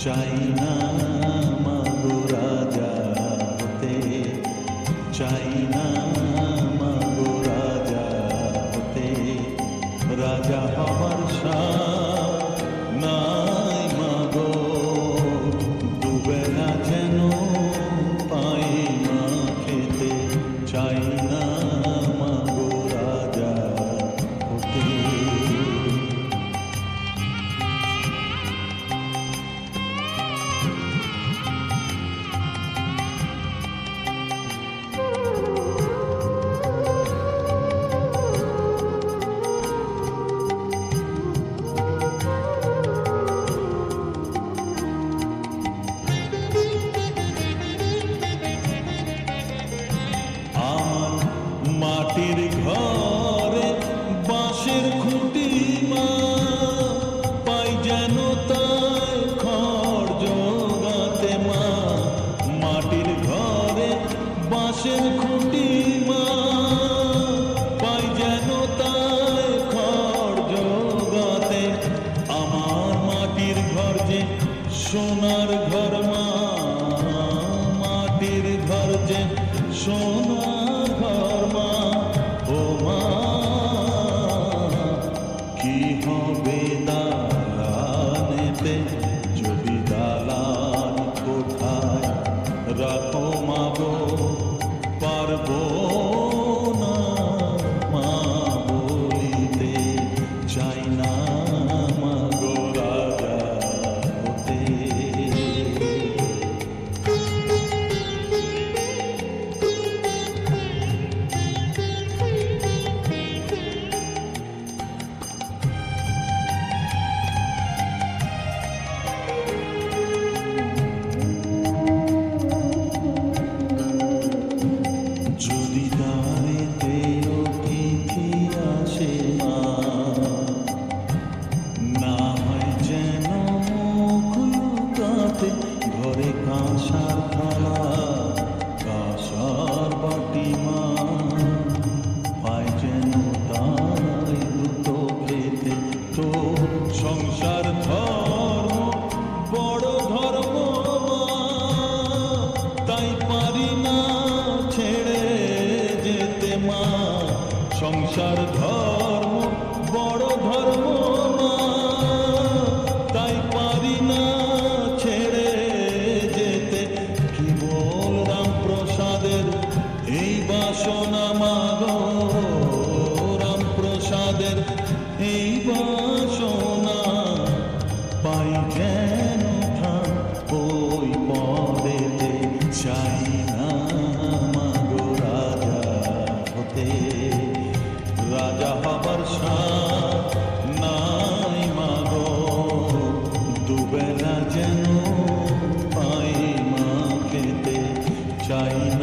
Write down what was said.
চাই না মাগো রাজা হতে চাই মাটির ঘরে, বাঁশের খুঁটি মা, পাই যেন তাই খড় জোগাতে মা। মাটির ঘরে বাঁশের খুঁটি কি হবে না Oh. সংসার ধর যায়